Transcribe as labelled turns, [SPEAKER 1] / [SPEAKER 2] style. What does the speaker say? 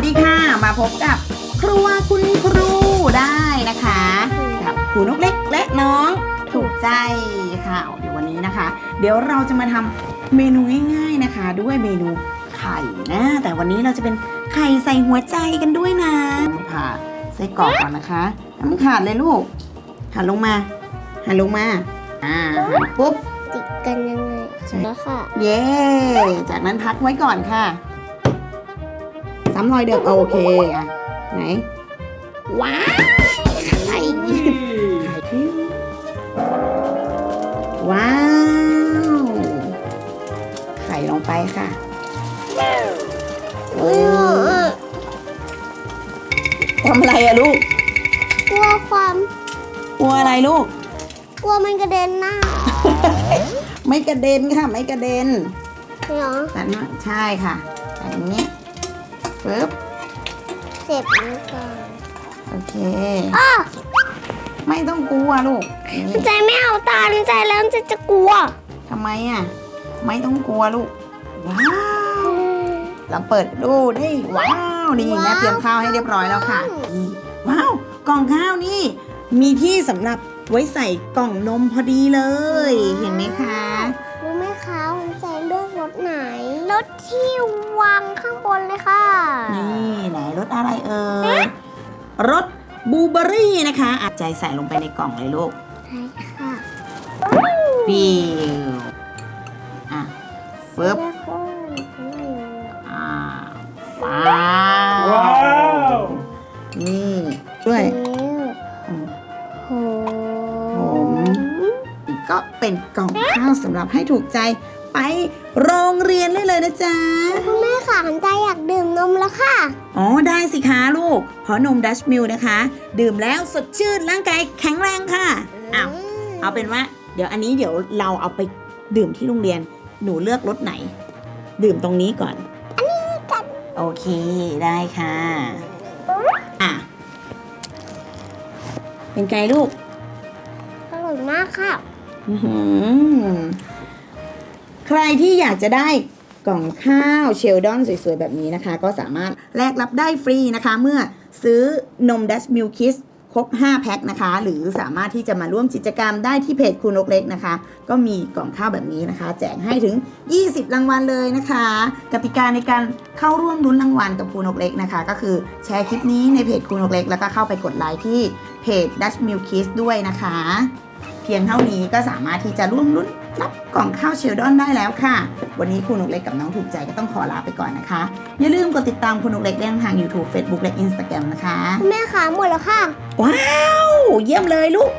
[SPEAKER 1] วัสดีค่ะ มาพบกับครัวคุณครูได้นะคะ กับครูนกเล็กและน้องถูกใจค่ะเดี๋ยววันนี้นะคะ เดี๋ยวเราจะมาทำเมนูง่ายๆนะคะ ด้วยเมนูไข่นะ แต่วันนี้เราจะเป็นไข่ใส่หัวใจกันด้วยนะผ่าไส้กรอกก่อนนะคะน้ำขาดเลยลูกหันลงมาหันลงมาอ่าหันปุ๊บ
[SPEAKER 2] ติดกันยังไง
[SPEAKER 1] ใช่
[SPEAKER 2] แล้วค่ะ
[SPEAKER 1] เย้จากนั้นพักไว้ก่อนค่ะ ซ้ำรอยเดิมโอเคอะไหน ว้าวไข่ไข่พิ้วว้าวไข่ลงไปค่ะโอ้ทำอะไรอะลูก
[SPEAKER 2] กลัวความ
[SPEAKER 1] กลัวอะไรลูก
[SPEAKER 2] กลัวมันกระเด็นหน้า
[SPEAKER 1] ไม่กระเด็นค่ะ ไม่กระเด็น
[SPEAKER 2] เหรอ
[SPEAKER 1] แต่ว่าใช่ค่ะแต่อย่างนี้ ปึ๊บ
[SPEAKER 2] เสร็จแล้วก่อน
[SPEAKER 1] โอเค
[SPEAKER 2] อ้อ
[SPEAKER 1] ไม่ต้องกลัวลูกนี่
[SPEAKER 2] ใจไม่เอาตาใจแล้วใจจะกลัว
[SPEAKER 1] ทำไมอะ ไม่ต้องกลัวลูก ว้าวเราเปิดดูได้ว้าวนี่
[SPEAKER 2] ว้าว
[SPEAKER 1] แม่เตรียมข้าวให้เรียบร้อยแล้วค่ะนี่ว้าวกล่องข้าวนี่ มีที่สำหรับไว้ใส่กล่องนมพอดีเลย เห็นไหมคะ
[SPEAKER 2] รู้ไหมคะวันใจเลือกรถไหนร ถที่วางข้างบนเลยค่ะ
[SPEAKER 1] นี่ไหนรสอะไรเอ่ยรสบลูเบอร์รี่นะคะอาจใจใส่ลงไปในกล่องเลยลูก
[SPEAKER 2] ใช่ค่ะ
[SPEAKER 1] ฟิวอะฟึบ
[SPEAKER 2] แม่โค้ง
[SPEAKER 1] อ่าฟ้าว
[SPEAKER 3] ว้าว
[SPEAKER 1] นี่ด้วยอืม
[SPEAKER 2] โห
[SPEAKER 1] ผมก็เป็นกล่องข้าวสำหรับให้ถูกใจไป โรงเรียนได้เลยนะจ๊ะ
[SPEAKER 2] คุณแม่ค่ะหันใจอยากดื่มนมแล้วค่ะ
[SPEAKER 1] อ๋อได้สิคะลูก เพราะนมดัชมิลนะคะ ดื่มแล้วสดชื่นร่างกายแข็งแรงค่ะอ้าวเอาเป็นว่า เดี๋ยวอันนี้เดี๋ยวเราเอาไปดื่มที่โรงเรียนหนูเลือกรสไหน ดื่มตรงนี้ก่อน อันนี้กันโอเคได้ค่ะอะเป็นไงลูก
[SPEAKER 2] อร่อยมากค่ะ
[SPEAKER 1] อื้อหือ ใครที่อยากจะได้กล่องข้าวเชลดอนสวยๆ แบบนี้นะคะ ก็สามารถแลกรับได้ฟรีนะคะ เมื่อซื้อนมดัชมิลคิสครบ 5 แพ็คนะคะ หรือสามารถที่จะมาร่วมกิจกรรมได้ที่เพจคุณนกเล็กนะคะ ก็มีกล่องข้าวแบบนี้นะคะ แจกให้ถึง 20 รางวัลเลยนะคะ กติกาในการเข้าร่วมลุ้นรางวัลกับคุณนกเล็กนะคะ ก็คือแชร์คลิปนี้ในเพจคุณนกเล็ก แล้วก็เข้าไปกดไลค์ที่เพจ Dutch Milk Kiss ด้วยนะคะ เพียงเท่านี้ก็สามารถที่จะร่วมลุ้น รับกล่องข้าวเชลดอนได้แล้วค่ะ วันนี้คุณนกเล็กกับน้องถูกใจก็ต้องขอลาไปก่อนนะคะ อย่าลืมกดติดตามคุณนกเล็กได้ทาง YouTube Facebook และ Instagram นะคะ
[SPEAKER 2] คุณแม่ค่ะหมดแล้วค่ะ
[SPEAKER 1] ว้าว เยี่ยมเลยลูก